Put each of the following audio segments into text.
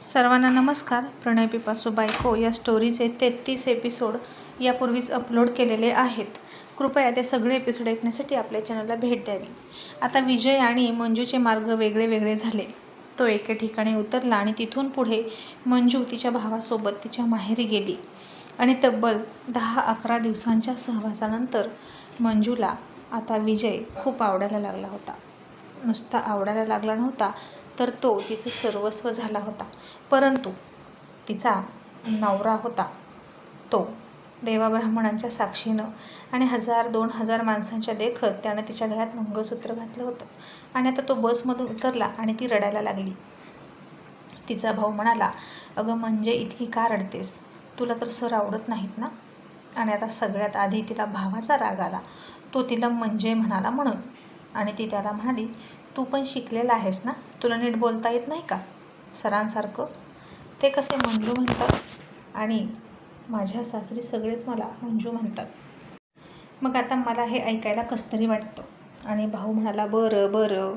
सर्वांना नमस्कार. प्रणय पिपासू बायको या स्टोरीचे तेहतीस एपिसोड यापूर्वीच अपलोड केलेले आहेत. कृपया ते सगळे एपिसोड ऐकण्यासाठी आपल्या चॅनलला भेट द्यावी. आता विजय आणि मंजूचे मार्ग वेगळे वेगळे झाले. तो एके ठिकाणी उतरला आणि तिथून पुढे मंजू तिच्या भावासोबत तिच्या माहेरी गेली. आणि तब्बल दहा अकरा दिवसांच्या सहवासानंतर मंजूला आता विजय खूप आवडायला लागला होता. नुसता आवडायला लागला नव्हता तर तो तिचं सर्वस्व झाला होता. परंतु तिचा नवरा होता. तो देवाब्राह्मणांच्या साक्षीनं आणि हजार दोन हजार माणसांच्या देखत त्यानं तिच्या गळ्यात मंगळसूत्र घातलं होतं. आणि आता तो बसमधून उतरला आणि ती रडायला लागली. तिचा भाऊ म्हणाला अगं म्हणजे इतकी का रडतेस? तुला तर सर आवडत नाहीत ना? आणि आता सगळ्यात आधी तिला भावाचा राग आला. तो तिला म्हणजे म्हणाला म्हणून. आणि ती त्याला म्हणाली तू पण शिकलेला आहेस ना? तुला नीट बोलता येत नाही का? सरांसारखं? ते कसे मंजू म्हणतात? आणि माझ्या सासरी सगळेच मला मंजू म्हणतात. मग आता मला हे ऐकायला कसतरी वाटतं. आणि भाऊ म्हणाला बरं बरं.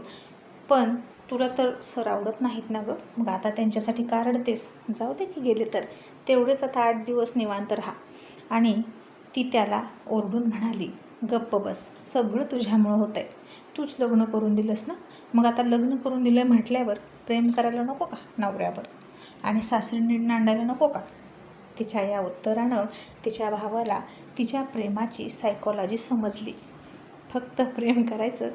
पण तुला तर सर आवडत नाहीत ना गं? मग आता त्यांच्यासाठी का रडतेस? जाऊ दे की गेले तर. तेवढेच आता आठ दिवस निवांत राहा. आणि ती त्याला ओरडून म्हणाली गप्प बस. सगळं तुझ्यामुळं होतं आहे तूच लग्न करून दिलंस ना? मग आता लग्न करून दिलं आहे म्हटल्यावर प्रेम करायला नको का नवऱ्यावर? आणि सासरीने नांदायला नको का? तिच्या या उत्तरानं तिच्या भावाला तिच्या प्रेमाची सायकॉलॉजी समजली. फक्त प्रेम करायचं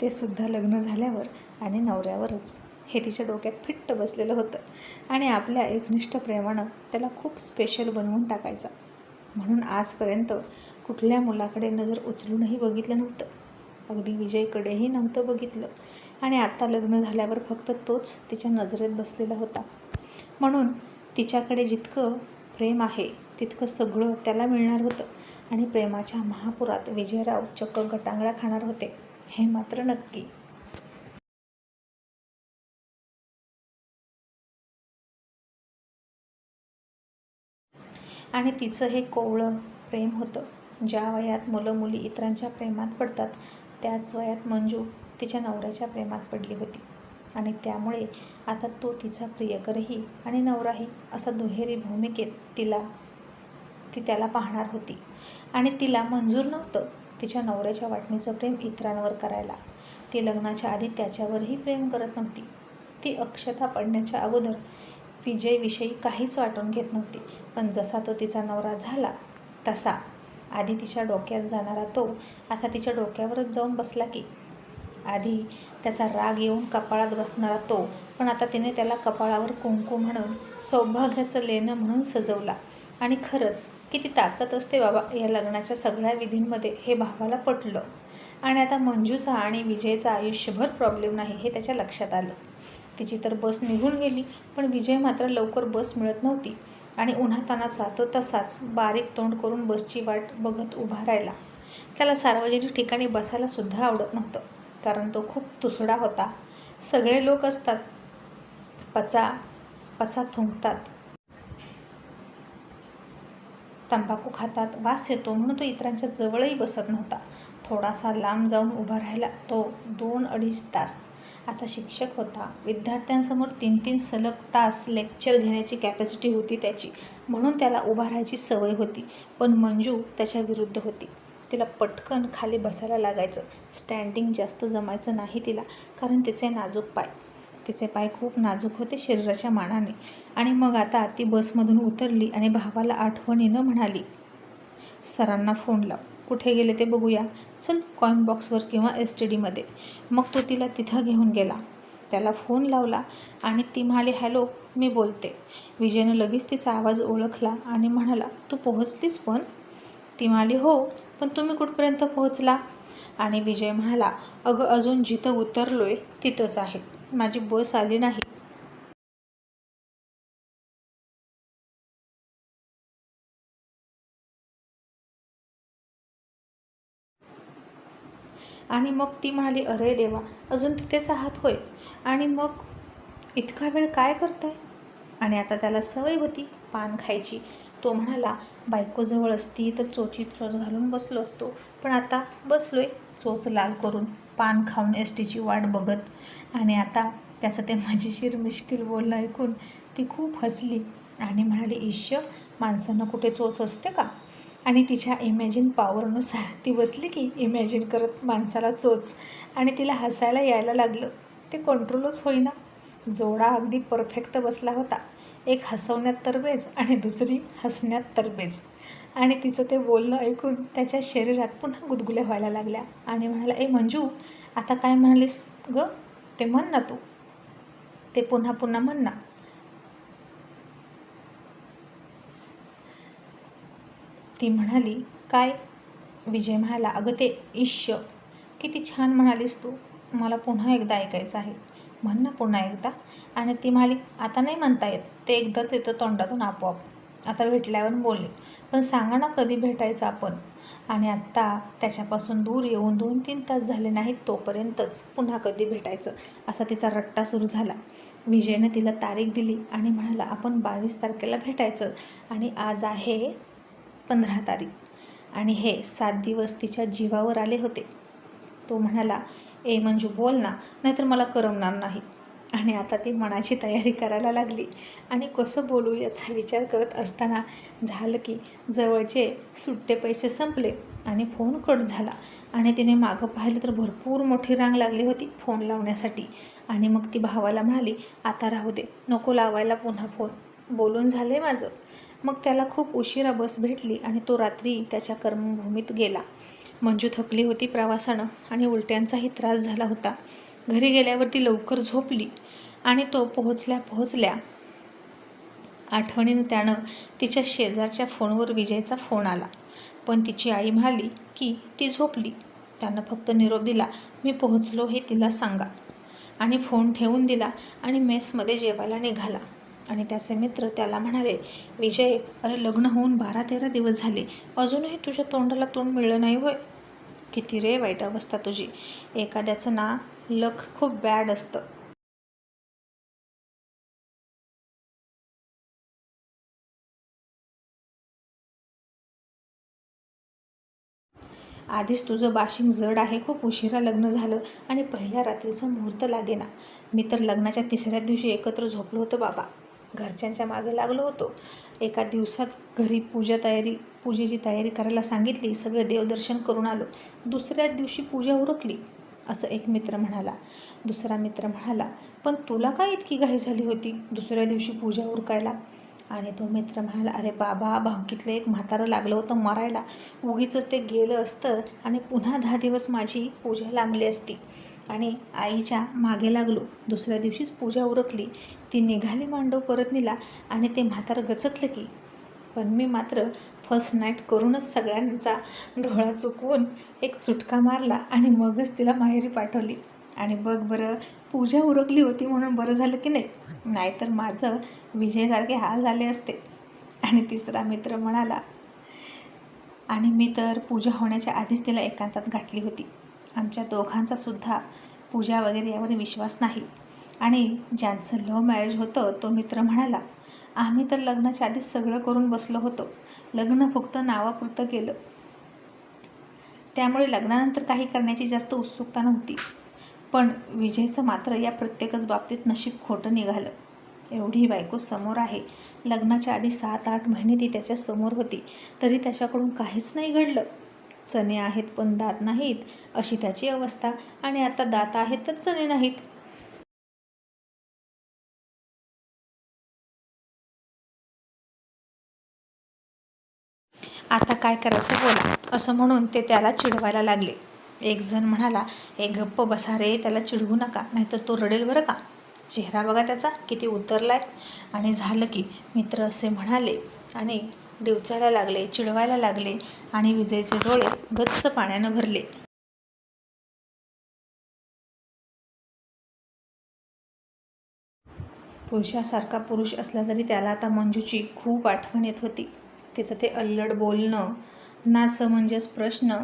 ते सुद्धा लग्न झाल्यावर आणि नवऱ्यावरच. हे तिच्या डोक्यात फिट्ट बसलेलं होतं. आणि आपल्या एकनिष्ठ प्रेमानं त्याला खूप स्पेशल बनवून टाकायचा. म्हणून आजपर्यंत कुठल्या मुलाकडे नजर उचलूनही बघितलं नव्हतं. अगदी विजयकडेही नव्हतं बघितलं. आणि आता लग्न झाल्यावर फक्त तोच तिच्या नजरेत बसलेला होता. म्हणून तिच्याकडे जितकं प्रेम आहे तितकं सगळं त्याला मिळणार होतं. आणि प्रेमाच्या महापुरात विजयराव चक्क गटांगळा खाणार होते. हे मात्र नक्की. आणि तिचं हे कोवळं प्रेम होतं. ज्या वयात मुलं मुली इतरांच्या प्रेमात पडतात त्याच वयात मंजू तिच्या नवऱ्याच्या प्रेमात पडली होती. आणि त्यामुळे आता तो तिचा प्रियकरही आणि नवराही असा दुहेरी भूमिकेत तिला ती त्याला पाहणार होती. आणि तिला मंजूर नव्हतं तिच्या नवऱ्याच्या वाटणीचं प्रेम इतरांवर करायला. ती लग्नाच्या आधी त्याच्यावरही प्रेम करत नव्हती. ती अक्षता पडण्याच्या अगोदर विजयविषयी काहीच वाटून घेत नव्हती. पण जसा तो तिचा नवरा झाला तसा आधी तिच्या डोक्यात जाणारा तो आता तिच्या डोक्यावरच जाऊन बसला की. आधी त्याचा राग येऊन कपाळात बसणारा तो पण आता तिने त्याला कपाळावर कुंकू म्हणून सौभाग्याचं लेणं म्हणून सजवला. आणि खरंच किती ताकद असते बाबा या लग्नाच्या सगळ्या विधींमध्ये हे भावाला पटलं. आणि आता मंजूचा आणि विजयचा आयुष्यभर प्रॉब्लेम नाही हे त्याच्या लक्षात आलं. तिची तर बस निघून गेली पण विजय मात्र लवकर बस मिळत नव्हती. आणि उन्हातानाचा तो तसाच बारीक तोंड करून बसची वाट बघत उभा राहिला. त्याला सार्वजनिक ठिकाणी बसायलासुद्धा आवडत नव्हतं कारण तो खूप तुसडा होता. सगळे लोक असतात. पचा पचा थुंकतात. तंबाखू खातात वास येतो म्हणून तो इतरांच्या जवळही बसत नव्हता. थोडासा लांब जाऊन उभा राहिला तो दोन अडीच तास. आता शिक्षक होता. विद्यार्थ्यांसमोर तीन तीन सलग तास लेक्चर घेण्याची कॅपॅसिटी होती त्याची. म्हणून त्याला उभा राहायची सवय होती. पण मंजू त्याच्या विरुद्ध होती. तिला पटकन खाली बसायला लागायचं. स्टँडिंग जास्त जमायचं नाही तिला कारण तिचे नाजूक पाय. तिचे पाय खूप नाजूक होते शरीराच्या मानाने. आणि मग आता ती बसमधून उतरली आणि भावाला आठवणीनं म्हणाली सरांना फोन लाव. कुठे गेले ते बघूया. चल कॉइन बॉक्सवर किंवा एस टी डीमध्ये मग तो तिला तिथं घेऊन गेला. त्याला फोन लावला आणि ती म्हणाली हॅलो मी बोलते. विजयनं लगेच तिचा आवाज ओळखला आणि म्हणाला तू पोहोचलीस पण? ती म्हणाली हो पण तुम्ही कुठपर्यंत पोहोचला? आणि विजय म्हणाला अगं अजून जिथं उतरलो आहे तिथंच आहे. माझी बस आली नाही. आणि मग ती म्हणाली अरे देवा अजून तिथेच आहात होय? आणि मग इतका वेळ काय करताय? आणि आता त्याला सवय होती पान खायची. तो म्हणाला बायकोजवळ असती तर चोचीत चोच घालून बसलो असतो. पण आता बसलोय चोच लाल करून पान खाऊन एस टीची वाट बघत. आणि आता त्याचं ते मजेशीर मिश्किल बोलणं ऐकून ती खूप हसली आणि म्हणाली ईश्य माणसांना कुठे चोच असते का? आणि तिच्या इमॅजिन पॉवरनुसार ती बसली की इमॅजिन करत माणसाला चोच आणि तिला हसायला यायला लागलं. ते कंट्रोलच होईना. जोडा अगदी परफेक्ट बसला होता. एक हसवण्यात तरबेज आणि दुसरी हसण्यात तरबेज आणि तिचं ते बोलणं ऐकून त्याच्या शरीरात पुन्हा गुदगुल्या व्हायला लागल्या. आणि म्हणाला ए मंजू आता काय म्हणालीस ग? ते म्हण ना तू. ते पुन्हा पुन्हा म्हण ना. ती म्हणाली काय? विजय म्हणाला अगं ते ईश्य किती छान म्हणालीस तू. मला पुन्हा एकदा ऐकायचं आहे. म्हण ना पुन्हा एकदा. आणि ती म्हणाली आता नाही म्हणता येत. ते एकदाच येतं तोंडातून आपोआप. आता भेटल्यावर बोलले पण सांगा ना कधी भेटायचं आपण? आणि आत्ता त्याच्यापासून दूर येऊन दोन तीन तास झाले नाहीत तोपर्यंतच पुन्हा कधी भेटायचं असा तिचा रट्टा सुरू झाला. विजयनं तिला तारीख दिली आणि म्हणाला आपण बावीस तारखेला भेटायचं आणि आज आहे पंधरा तारीख. आणि हे सात दिवस तिच्या जीवावर आले होते. तो म्हणाला ए मंजू बोल ना नाहीतर मला करमणार नाही. आणि आता ती मनाची तयारी करायला लागली. आणि कसं बोलू याचा विचार करत असताना झालं की जवळचे सुट्टे पैसे संपले आणि फोन कट झाला. आणि तिने मागं पाहिलं तर भरपूर मोठी रांग लागली होती फोन लावण्यासाठी. आणि मग ती भावाला म्हणाली आता राहू दे नको लावायला पुन्हा फोन. बोलून झालं आहे माझं. मग त्याला खूप उशिरा बस भेटली आणि तो रात्री त्याच्या कर्मभूमीत गेला. मंजू थकली होती प्रवासानं आणि उलट्यांचाही त्रास झाला होता. घरी गेल्यावर ती लवकर झोपली आणि तो पोहोचल्या पोहोचल्या आठवणीनं त्यानं तिच्या शेजारच्या फोनवर विजयचा फोन आला. पण तिची आई म्हणाली की ती झोपली. त्यानं फक्त निरोप दिला. मी पोहोचलो हे तिला सांगा. आणि फोन ठेवून दिला आणि मेसमध्ये जेवायला निघाला. आणि त्याचे मित्र त्याला म्हणाले विजय अरे लग्न होऊन बारा तेरा दिवस झाले. अजूनही तुझ्या तोंडाला तोंड मिळलं नाही होय? किती रे वाईट अवस्था तुझी. एखाद्याचं ना लक खूप बॅड असतं. आधीच तुझं बाशिंग जड आहे खूप उशिरा लग्न झालं आणि पहिल्या रात्रीचं मुहूर्त लागेना. मी तर लग्नाच्या तिसऱ्या दिवशी एकत्र झोपलो होतो बाबा. घरच्यांच्या मागे लागलो होतो. एका दिवसात घरी पूजा तयारी पूजेची तयारी करायला सांगितली सगळे देवदर्शन करून आलो. दुसऱ्याच दिवशी पूजा उरकली असं एक मित्र म्हणाला. दुसरा मित्र म्हणाला पण तुला काय इतकी घाई झाली होती दुसऱ्या दिवशी पूजा उरकायला? आणि तो मित्र म्हणाला अरे बाबा भावकीतलं एक म्हातारं लागलं होतं मरायला. उगीच ते गेलं असतं आणि पुन्हा दहा दिवस माझी पूजा लांबली असती. आणि आईच्या मागे लागलो. दुसऱ्या दिवशीच पूजा उरकली. ती निघाली मांडव परत नेला आणि ते म्हातार गचकलं की. पण मी मात्र फर्स्ट नाईट करूनच सगळ्यांचा डोळा चुकवून एक चुटका मारला आणि मगच तिला माहेरी पाठवली. आणि बघ बरं पूजा उरकली होती म्हणून बरं झालं की नाही? नाहीतर माझं विजयसारखे हाल झाले असते. आणि तिसरा मित्र म्हणाला आणि मी तर पूजा होण्याच्या आधीच तिला एकांतात गाठली होती. आमच्या दोघांचा सुद्धा पूजा वगैरे यावर विश्वास नाही. आणि ज्यांचं लव्ह मॅरेज होतं तो मित्र म्हणाला आम्ही तर लग्नाच्या आधीच सगळं करून बसलो होतो. लग्न फक्त नावापुरतं केलं. त्यामुळे लग्नानंतर काही करण्याची जास्त उत्सुकता नव्हती. पण विजयचं मात्र या प्रत्येकच बाबतीत नशीब खोटं निघालं. एवढी बायको समोर आहे. लग्नाच्या आधी सात आठ महिने ती त्याच्यासमोर होती. तरी त्याच्याकडून काहीच नाही घडलं. चणे आहेत पण दात नाहीत अशी त्याची अवस्था. आणि आता दात आहेत तर चणे नाहीत. आता काय करायचं बोला. असं म्हणून ते त्याला चिडवायला लागले. एक जण म्हणाला हे गप्प बसा रे त्याला चिडवू नका नाहीतर तो रडेल बरं का? चेहरा बघा त्याचा किती उतरलाय. आणि झालं की मित्र असे म्हणाले आणि डिवचायला लागले चिडवायला लागले आणि विजयचे डोळे गच्च पाण्यानं भरले. पुरुषासारखा पुरुष असला तरी त्याला आता मंजूची खूप आठवण येत होती. तिचं ते अल्लड बोलणं नासमंजस प्रश्न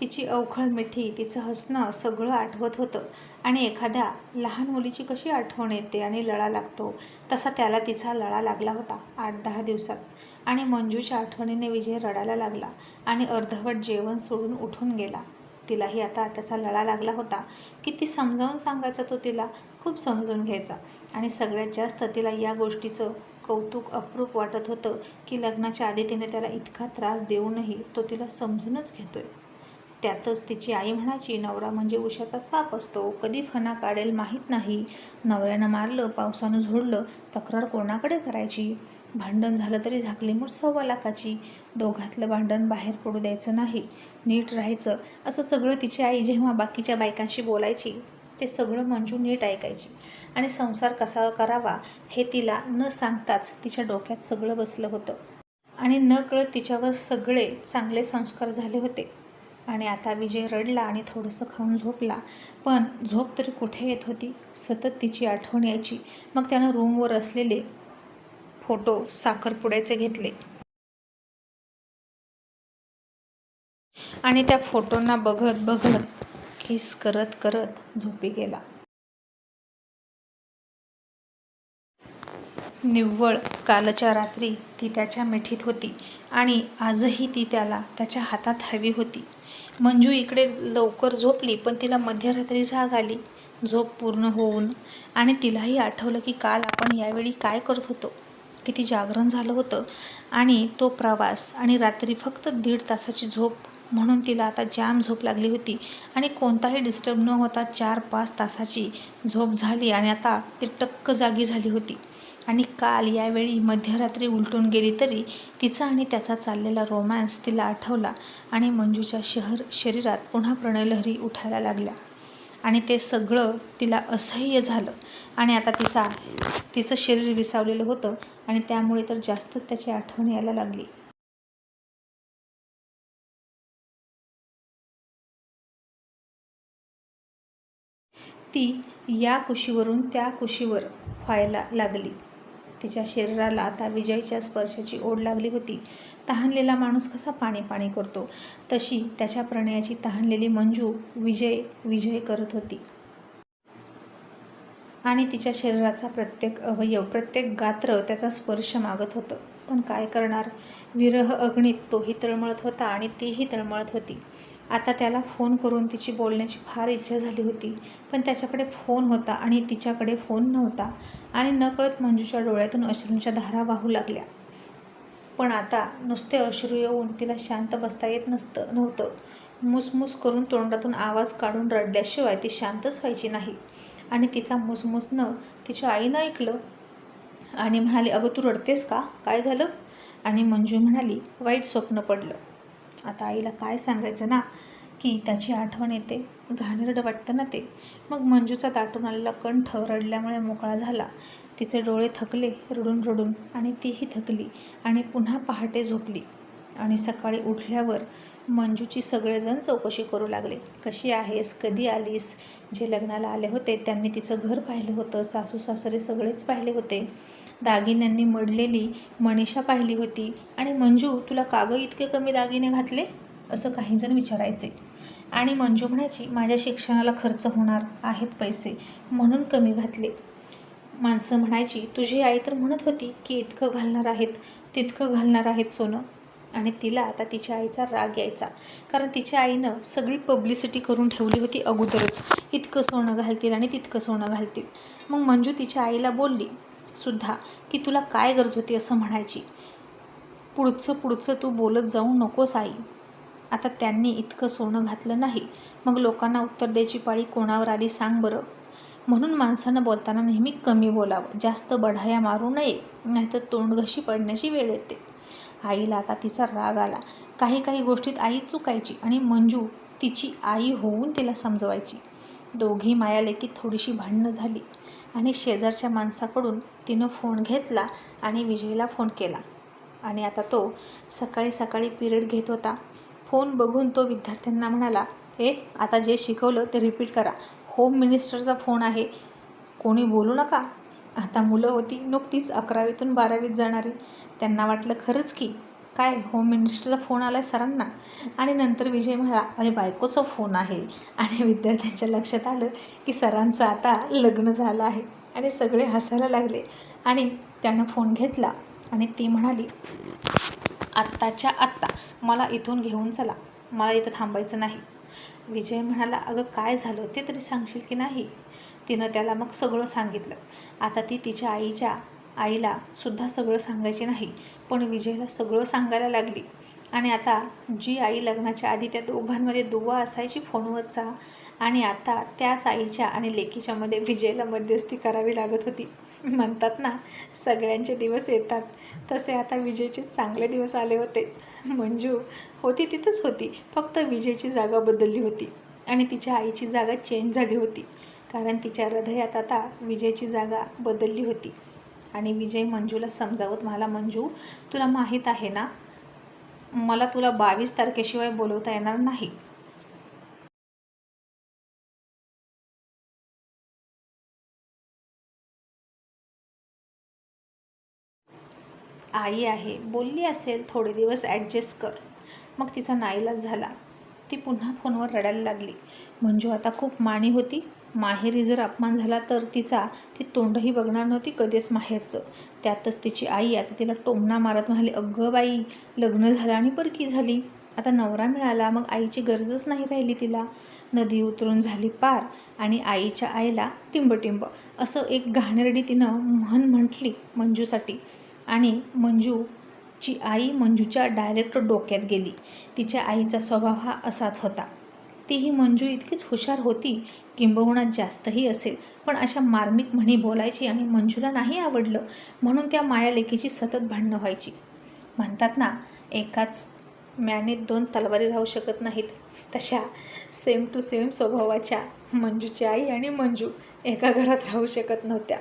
तिची अवखळ मिठी तिचं हसणं सगळं आठवत होतं. आणि एखाद्या लहान मुलीची कशी आठवण येते आणि लळा लागतो तसा त्याला तिचा लळा लागला होता आठ दहा दिवसात. आणि मंजूच्या आठवणीने विजय रडायला लागला आणि अर्धवट जेवण सोडून उठून गेला. तिलाही आता त्याचा लळा लागला होता. की ती समजावून सांगायचा तो तिला खूप समजून घ्यायचा. आणि सगळ्यात जास्त तिला या गोष्टीचं कौतुक अप्रूप वाटत होतं की लग्नाच्या आधी तिने त्याला इतका त्रास देऊनही तो तिला समजूनच घेतोय. त्यातच तिची आई म्हणायची नवरा म्हणजे उशाचा साप असतो. कधी फणा काढेल माहीत नाही. नवऱ्यानं मारलं पावसानं झोडलं तक्रार कोणाकडे करायची? भांडण झालं तरी झाकली मूठ सव्वा लाखाची. दोघातलं भांडण बाहेर पडू द्यायचं नाही. नीट राहायचं. असं सगळं तिची आई जेव्हा बाकीच्या बायकांशी बोलायची ते सगळं मंजू नीट ऐकायची. आणि संसार कसा करावा हे तिला न सांगताच तिच्या डोक्यात सगळं बसलं होतं. आणि न कळत तिच्यावर सगळे चांगले संस्कार झाले होते. आणि आता विजय रडला आणि थोडंसं खाऊन झोपला. पण झोप तरी कुठे येत होती? सतत तिची आठवण यायची. मग त्यानं रूमवर असलेले फोटो साखरपुड्याचे घेतले. आणि त्या फोटोंना बघत बघत किस करत करत झोपी गेला. निव्वळ कालच्या रात्री ती त्याच्या मिठीत होती आणि आजही ती त्याला त्याच्या हातात हवी होती. मंजू इकडे लवकर झोपली पण तिला मध्यरात्री जाग आली. झोप पूर्ण होऊन आणि तिलाही आठवलं की काल आपण यावेळी काय करत होतो. किती जागरण झालं होतं आणि तो प्रवास आणि रात्री फक्त दीड तासाची झोप म्हणून तिला आता जाम झोप लागली होती आणि कोणताही डिस्टर्ब न होता चार पाच तासाची झोप झाली आणि आता ती टक्क जागी झाली होती. आणि काल यावेळी मध्यरात्री उलटून गेली तरी तिचा आणि त्याचा चाललेला रोमॅन्स तिला आठवला आणि मंजूच्या शहर शरीरात पुन्हा प्रणयलहरी उठायला लागल्या. आणि ते सगळं तिला असह्य झालं. आणि आता तिचा तिचं शरीर विसावलेलं होतं आणि त्यामुळे तर जास्तच त्याची आठवण यायला लागली. ती या कुशीवरून त्या कुशीवर व्हायला लागली. तिच्या शरीराला आता विजयच्या स्पर्शाची ओढ लागली होती. तहानलेला माणूस कसा पाणी पाणी करतो? तशी त्याच्या प्रणयाची तहानलेली मंजू विजय विजय करत होती. आणि तिच्या शरीराचा प्रत्येक अवयव प्रत्येक गात्र त्याचा स्पर्श मागत होतं. पण काय करणार? विरह अग्नीत तोही तळमळत होता आणि तीही तळमळत होती. आता त्याला फोन करून तिची बोलण्याची फार इच्छा झाली होती. पण त्याच्याकडे फोन होता आणि तिच्याकडे फोन नव्हता. आणि नकळत मंजूच्या डोळ्यातून अश्रूंच्या धारा वाहू लागल्या. पण आता नुसते अश्रू येऊन तिला शांत बसता येत नसतं नव्हतं. मुसमुस करून तोंडातून आवाज काढून रडल्याशिवाय ती शांतच व्हायची नाही. आणि तिचा मुसमुसनं तिच्या आईनं ऐकलं आणि म्हणाली अगं तू रडतेस का? काय झालं? आणि मंजू म्हणाली वाईट स्वप्न पडलं. आता आईला काय सांगायचं ना? की त्याची आठवण येते घाणेरडं वाटतं ना ते. मग मंजूचा दाटून आलेला कंठ रडल्यामुळे मोकळा झाला. तिचे डोळे थकले रडून रडून आणि तीही थकली आणि पुन्हा पहाटे झोपली. आणि सकाळी उठल्यावर मंजूची सगळेजण चौकशी करू लागले. कशी आहेस? कधी आलीस? जे लग्नाला आले होते त्यांनी तिचं घर पाहिलं होतं. सासू सासरे सगळेच पाहिले होते. दागिन्यांनी मडलेली मनीषा पाहिली होती. आणि मंजू तुला कागं इतके कमी दागिने घातले? असं काहीजण विचारायचे. आणि मंजू म्हणायची माझ्या शिक्षणाला खर्च होणार आहेत पैसे म्हणून कमी घातले. माणसं म्हणायची तुझी आई तर म्हणत होती की इतकं घालणार आहेत तितकं घालणार आहेत सोनं. आणि तिला आता तिच्या आईचा राग यायचा कारण तिच्या आईनं सगळी पब्लिसिटी करून ठेवली होती अगोदरच. इतकं सोनं घालतील आणि तितकं सोनं घालतील. मग मंजू तिच्या आईला बोलली सुद्धा की तुला काय गरज होती असं म्हणायची? पुढचं पुढचं तू बोलत जाऊ नकोस आई. आता त्यांनी इतकं सोनं घातलं नाही. मग लोकांना उत्तर द्यायची पाळी कोणावर आली सांग बरं. म्हणून माणसानं बोलताना नेहमी कमी बोलावं. जास्त बढाया मारू नये. नाहीतर तोंडघशी पडण्याची वेळ येते. आईला आता तिचा राग आला. काही काही गोष्टीत आई चुकायची आणि मंजू तिची आई होऊन तिला समजवायची. दोघी मायालेकी थोडीशी भांडणं झाली आणि शेजारच्या माणसाकडून तिनं फोन घेतला आणि विजयला फोन केला. आणि आता तो सकाळी सकाळी पिरियड घेत होता. फोन बघून तो विद्यार्थ्यांना म्हणाला ए आता जे शिकवलं ते रिपीट करा. होम मिनिस्टरचा फोन आहे. कोणी बोलू नका. आता मुलं होती नुकतीच अकरावीतून बारावीत जाणारी. त्यांना वाटलं खरंच की काय होम मिनिस्टरचा फोन आला आहे सरांना? आणि नंतर विजय म्हणाला अरे बायकोचा फोन आहे. आणि विद्यार्थ्यांच्या लक्षात आलं की सरांचं आता लग्न झालं आहे. आणि सगळे हसायला लागले. आणि त्यानं फोन घेतला. आणि ती म्हणाली आत्ताच्या आत्ता मला इथून घेऊन चला. मला इथं थांबायचं नाही. विजय म्हणाला अगं काय झालं? ते तरी सांगशील की नाही? तिनं त्याला मग सगळं सांगितलं. आता ती तिच्या आईच्या आईला सुद्धा सगळं सांगायचे नाही पण विजयला सगळं सांगायला लागली. आणि आता जी आई लग्नाच्या आधी त्या दोघांमध्ये दुवा असायची फोनवरचा आणि आता त्याच आईच्या आणि लेकीच्यामध्ये विजयला मध्यस्थी करावी लागत होती. म्हणतात ना सगळ्यांचे दिवस येतात. तसे आता विजयचे चांगले दिवस आले होते. मंजू होती तिथंच होती. फक्त विजयची जागा बदलली होती. आणि तिच्या आईची जागा चेंज झाली होती. कारण तिच्या हृदयात आता विजयची जागा बदलली होती. आणि विजय मंजूला समजावत मला मंजू तुला माहीत आहे ना? मला तुला बावीस तारखेशिवाय बोलवता येणार नाही. आई आहे बोलली असेल थोडे दिवस ॲडजस्ट कर. मग तिचा नाईलाज झाला. ती पुन्हा फोनवर रडायला लागली. मंजू आता खूप माणी होती. माहेरी जर अपमान झाला तर तिचा ती तोंडही बघणार नव्हती कधीच माहेरचं. त्यातच तिची आई आता तिला टोमणा मारत म्हणाली अगं बाई लग्न झालं आणि परकी झाली. आता नवरा मिळाला मग आईची गरजच नाही राहिली तिला. नदी उतरून झाली पार आणि आईच्या आईला टिंबटिंब. असं एक घाणेरडी तिनं म्हण म्हटली मंजूसाठी. आणि मंजूची आई मंजूच्या डायरेक्ट डोक्यात गेली. तिच्या आईचा स्वभाव हा असाच होता. तीही मंजू इतकीच हुशार होती किंबहुना जास्तही असेल पण अशा मार्मिक म्हणी बोलायची आणि मंजूला नाही आवडलं म्हणून त्या मायालेखीची सतत भांडणं व्हायची. म्हणतात ना एकाच म्याने दोन तलवारी राहू शकत नाहीत. तशा सेम टू सेम स्वभावाच्या मंजूची आई आणि मंजू एका घरात राहू शकत नव्हत्या.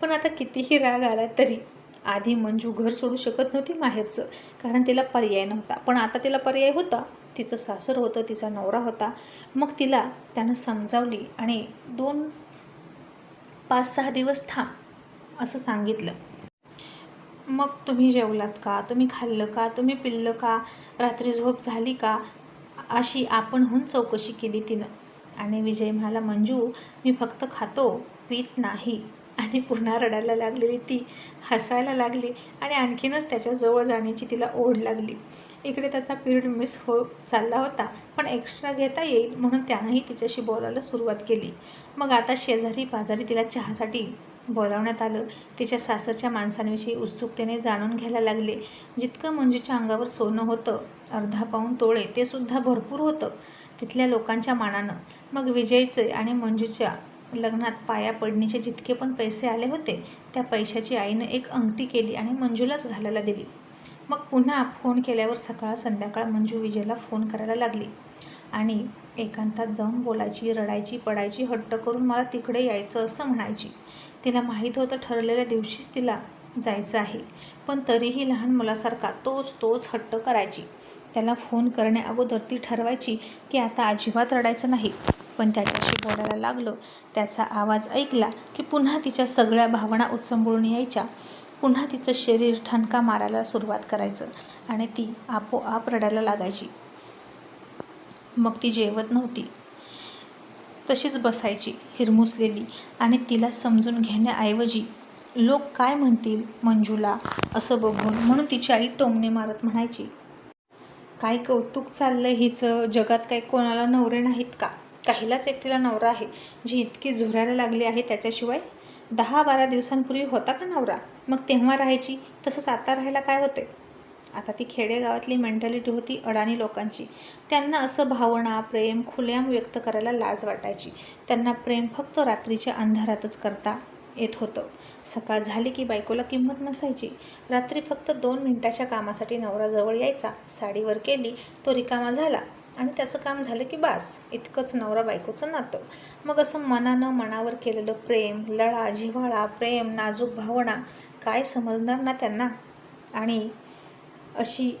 पण आता कितीही राग आला तरी आधी मंजू घर सोडू शकत नव्हती माहेरचं कारण तिला पर्याय नव्हता. पण आता तिला पर्याय होता. तिचं सासर होतं तिचा नवरा होता. मग तिला त्यानं समजावली आणि दोन पाच सहा दिवस थांब असं सांगितलं. मग तुम्ही जेवलात का? तुम्ही खाल्लं का? तुम्ही पिल्लं का? रात्री झोप झाली का? अशी आपणहून चौकशी केली तिनं. आणि विजय म्हणाला मंजू मी फक्त खातो पीत नाही. आणि पुन्हा रडायला लागलेली ती हसायला लागली आणि आणखीनच त्याच्याजवळ जाण्याची तिला ओढ लागली. इकडे त्याचा पिरियड मिस हो चालला होता पण एक्स्ट्रा घेता येईल म्हणून त्यानंही तिच्याशी बोलायला सुरुवात केली. मग आता शेजारी पाजारी तिला चहासाठी बोलावण्यात आलं. तिच्या सासरच्या माणसांविषयी उत्सुकतेने जाणून घ्यायला लागले. जितकं मंजूच्या अंगावर सोनं होतं अर्धा पाऊन तोळे ते सुद्धा भरपूर होतं तिथल्या लोकांच्या मानानं. मग विजयचे आणि मंजूच्या लग्नात पाया पडणीचे जितके पण पैसे आले होते त्या पैशाची आईनं एक अंगठी केली आणि मंजूलाच घालायला दिली. मग पुन्हा फोन केल्यावर सकाळ संध्याकाळ मंजू विजयला फोन करायला लागली. आणि एकांतात जाऊन बोलायची रडायची पडायची हट्ट करून मला तिकडे यायचं असं म्हणायची. तिला माहीत होतं ठरलेल्या दिवशीच तिला जायचं आहे पण तरीही लहान मुलासारखा तोच तोच हट्ट करायची. त्याला फोन करण्याअगोदर ती ठरवायची की आता अजिबात रडायचं नाही. पण त्याच्याशी बोलायला लागलं. त्याचा आवाज ऐकला की पुन्हा तिच्या सगळ्या भावना उचंबळून यायच्या. पुन्हा तिचं शरीर ठणका मारायला सुरुवात करायचं आणि ती आपोआप रडायला लागायची. मग ती जेवत नव्हती. तशीच बसायची हिरमुसलेली आणि तिला समजून घेण्याऐवजी लोक काय म्हणतील मंजूला? असं बघून म्हणून तिची आई टोमणे मारत म्हणायची. काय कौतुक चाललंय हिचं? जगात काही कोणाला नवरे नाहीत का? काहीलाच एकटीला नवरा आहे. जी इतकी झुरायला लागली आहे त्याच्याशिवाय दहा बारा दिवसांपूर्वी होता का नवरा? मग तेव्हा राहायची तसंच आता राहायला काय होते? आता ती खेडेगावातली मेंटॅलिटी होती अडाणी लोकांची. त्यांना असं भावना प्रेम खुलेआम व्यक्त करायला लाज वाटायची. त्यांना प्रेम फक्त रात्रीच्या अंधारातच करता येत होतं. सकाळ झाली की बायकोला किंमत नसायची. रात्री फक्त दोन मिनिटाच्या कामासाठी नवरा जवळ यायचा. साडीवर केली तो रिकामा झाला. आणि त्याचं काम झालं की बास इतकंच नवरा बायकोचं नातं. मग असं मनानं मनावर केलेलं प्रेम लळा जिव्हाळा प्रेम नाजूक भावना काय समजणार ना त्यांना? आणि अशी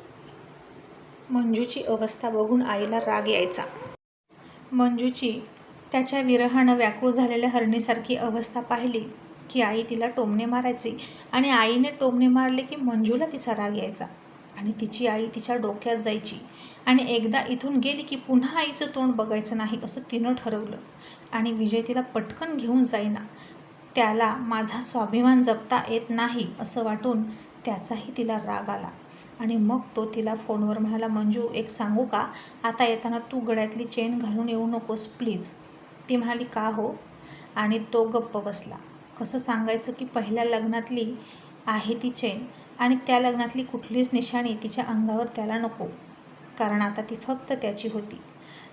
मंजूची अवस्था बघून आईला राग यायचा. मंजूची त्याच्या विरहानं व्याकुळ झालेल्या हरणीसारखी अवस्था पाहिली की आई तिला टोमणे मारायची आणि आईने टोमणे मारले की मंजूला तिचा राग यायचा. आणि तिची आई तिच्या डोक्यात जायची. आणि एकदा इथून गेली की पुन्हा आईचं तोंड बघायचं नाही असं तिनं ठरवलं. आणि विजय तिला पटकन घेऊन जाईना. त्याला माझा स्वाभिमान जपता येत नाही असं वाटून त्याचाही तिला राग आला. आणि मग तो तिला फोनवर म्हणाला मंजू एक सांगू का? आता येताना तू गळ्यातली चेन घालून येऊ नकोस प्लीज. ती म्हणाली का हो? आणि तो गप्प बसला. कसं सांगायचं की पहिल्या लग्नातली आहे ती चेन आणि त्या लग्नातली कुठलीच निशाणी तिच्या अंगावर त्याला नको. कारण आता ती फक्त त्याची होती.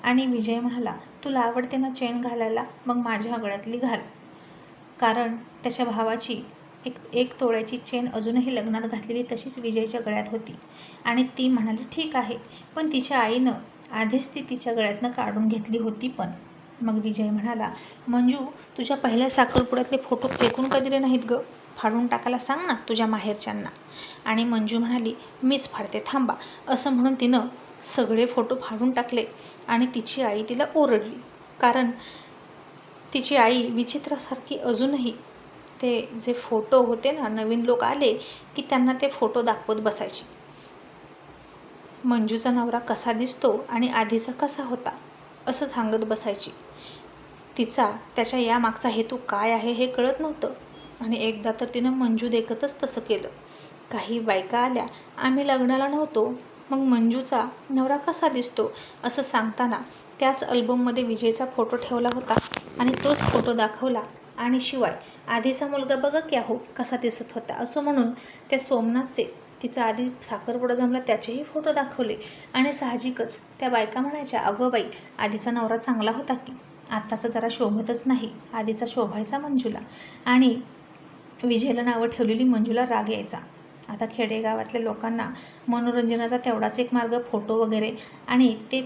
आणि विजय म्हणाला तुला आवडते ना चेन घालायला? मग माझ्या गळ्यातली घाल. कारण त्याच्या भावाची एक एक तोळ्याची चेन अजूनही लग्नात घातलेली तशीच विजयच्या गळ्यात होती. आणि ती म्हणाली ठीक आहे पण तिच्या आईनं आधीच ती तिच्या गळ्यातनं काढून घेतली होती पण. मग विजय म्हणाला मंजू तुझ्या पहिल्या साखरपुड्यातले फोटो फेकून का दिले नाहीत गं? फाडून टाकायला सांग ना तुझ्या माहेरच्यांना. आणि मंजू म्हणाली मीच फाडते थांबा. असं म्हणून तिनं सगळे फोटो फाडून टाकले आणि तिची आई तिला ओरडली. कारण तिची आई विचित्रासारखी अजूनही. ते जे फोटो होते ना नवीन लोक आले की त्यांना ते फोटो दाखवत बसायचे. मंजूचा नवरा कसा दिसतो आणि आधीचा कसा होता असं सांगत बसायची. तिचा त्याच्या यामागचा हेतू काय आहे हे कळत नव्हतं आणि एकदा तर तिनं मंजू देखतच तसं केलं. काही बायका आल्या आम्ही लग्नाला नव्हतो मग मंजूचा नवरा कसा दिसतो असं सांगताना त्याच अल्बममध्ये विजयचा फोटो ठेवला होता आणि तोच फोटो दाखवला. आणि शिवाय आधीचा मुलगा बघा की अहो कसा दिसत होता असं म्हणून त्या सोमनाथचे तिचा आधी साखरपुडा जमला त्याचेही फोटो दाखवले. आणि साहजिकच त्या बायका म्हणायच्या अगं बाई आधीचा नवरा चांगला होता की? आत्ताचा जरा शोभतच नाही. आधीचा शोभायचा मंजूला. आणि विजयला नावं ठेवलेली मंजूला राग यायचा. आता खेडेगावातल्या लोकांना मनोरंजनाचा तेवढाच एक मार्ग फोटो वगैरे आणि ते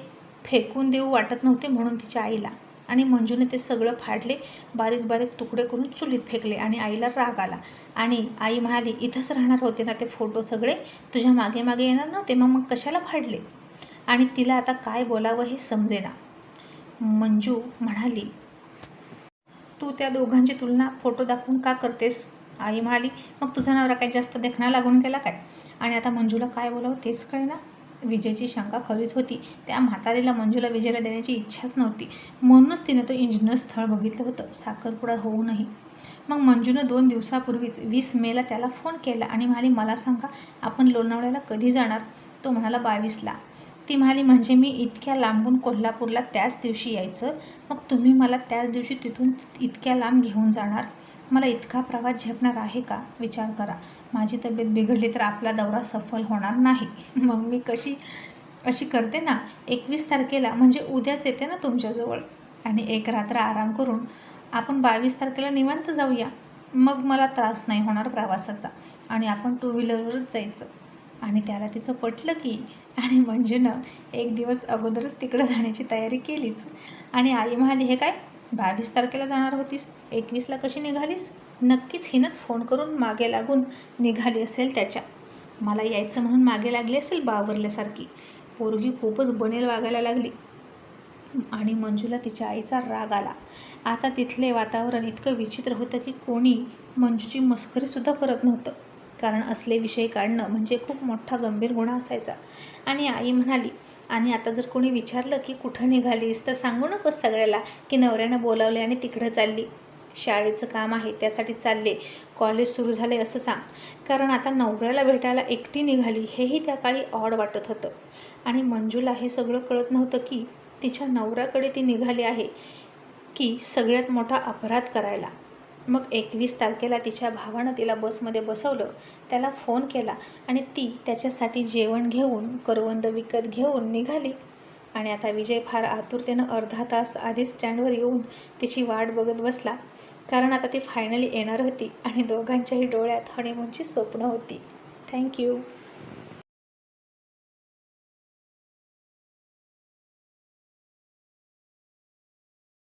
फेकून देऊ वाटत नव्हते म्हणून तिच्या आईला. आणि मंजूने ते सगळं फाडले बारीक बारीक तुकडे करून चुलीत फेकले आणि आईला राग आला. आणि आई म्हणाली इथंच राहणार होते ना ते फोटो सगळे? तुझ्या मागे मागे येणार नव्हते मग मग कशाला फाडले? आणि तिला आता काय बोलावं हे समजेना. मंजू म्हणाली तू त्या दोघांची तुलना फोटो दाखवून का करतेस? आई म्हणाली मग तुझा नवरा काही जास्त देखणा लागून गेला काय? आणि आता मंजूला काय बोलावं तेच कळेना. विजयची शंका खरीच होती. त्या म्हातारीला मंजूला विजयला देण्याची इच्छाच नव्हती. म्हणूनच तिने तो इंजिनियर स्थळ बघितलं होतं. साखरपुडा होऊनही मग मंजूनं दोन दिवसापूर्वीच वीस मेला त्याला फोन केला आणि म्हणाली मला सांगा आपण लोणावळ्याला कधी जाणार? तो म्हणाला बावीसला. ती म्हणाली म्हणजे मी इतक्या लांबून कोल्हापूरला त्याच दिवशी यायचं? मग तुम्ही मला त्याच दिवशी तिथून इतक्या लांब घेऊन जाणार? मला इतका प्रवास झेपणार आहे का? विचार करा. माझी तब्येत बिघडली तर आपला दौरा सफल होणार नाही. मग मी कशी अशी करते ना? एकवीस तारखेला म्हणजे उद्याच येते ना तुमच्याजवळ. आणि एक रात्र आराम करून आपण बावीस तारखेला निवांत जाऊया. मग मला त्रास नाही होणार प्रवासाचा. आणि आपण टू व्हीलरवरच जायचं. आणि त्याला तिचं पटलं की आणि मंजूनं एक दिवस अगोदरच तिकडं जाण्याची तयारी केलीच. आणि आई म्हणाली हे काय बावीस तारखेला जाणार होतीस. एकवीसला कशी निघालीस? नक्कीच हिनंच फोन करून मागे लागून निघाली असेल त्याच्या. मला यायचं म्हणून मागे लागली असेल बावरल्यासारखी. पोरगी खूपच बनेल वागायला लागली. आणि मंजूला तिच्या आईचा राग आला. आता तिथले वातावरण इतकं विचित्र होतं की कोणी मंजूची मस्करीसुद्धा करत नव्हतं. कारण असले विषय काढणं म्हणजे खूप मोठा गंभीर गुन्हा असायचा. आणि आई म्हणाली आणि आता जर कोणी विचारलं की कुठं निघालीस तर सांगू नकोस सगळ्याला की नवऱ्यानं बोलावले आणि तिकडं चालली. शाळेचं काम आहे त्यासाठी चालले. कॉलेज सुरू झाले असं सांग. कारण आता नवऱ्याला भेटायला एकटी निघाली हेही त्या काळी ऑड वाटत होतं. आणि मंजूला हे सगळं कळत नव्हतं की तिच्या नवऱ्याकडे ती निघाली आहे की सगळ्यात मोठा अपराध करायला. मग एकवीस तारखेला तिच्या भावानं तिला बसमध्ये बसवलं. त्याला फोन केला आणि ती त्याच्यासाठी जेवण घेऊन करवंद विकत घेऊन निघाली. आणि आता विजय फार आतुरतेनं अर्धा तास आधी स्टँडवर येऊन तिची वाट बघत बसला. कारण आता ती फायनली येणार होती आणि दोघांच्याही डोळ्यात हनीमूनची स्वप्न होती. थँक्यू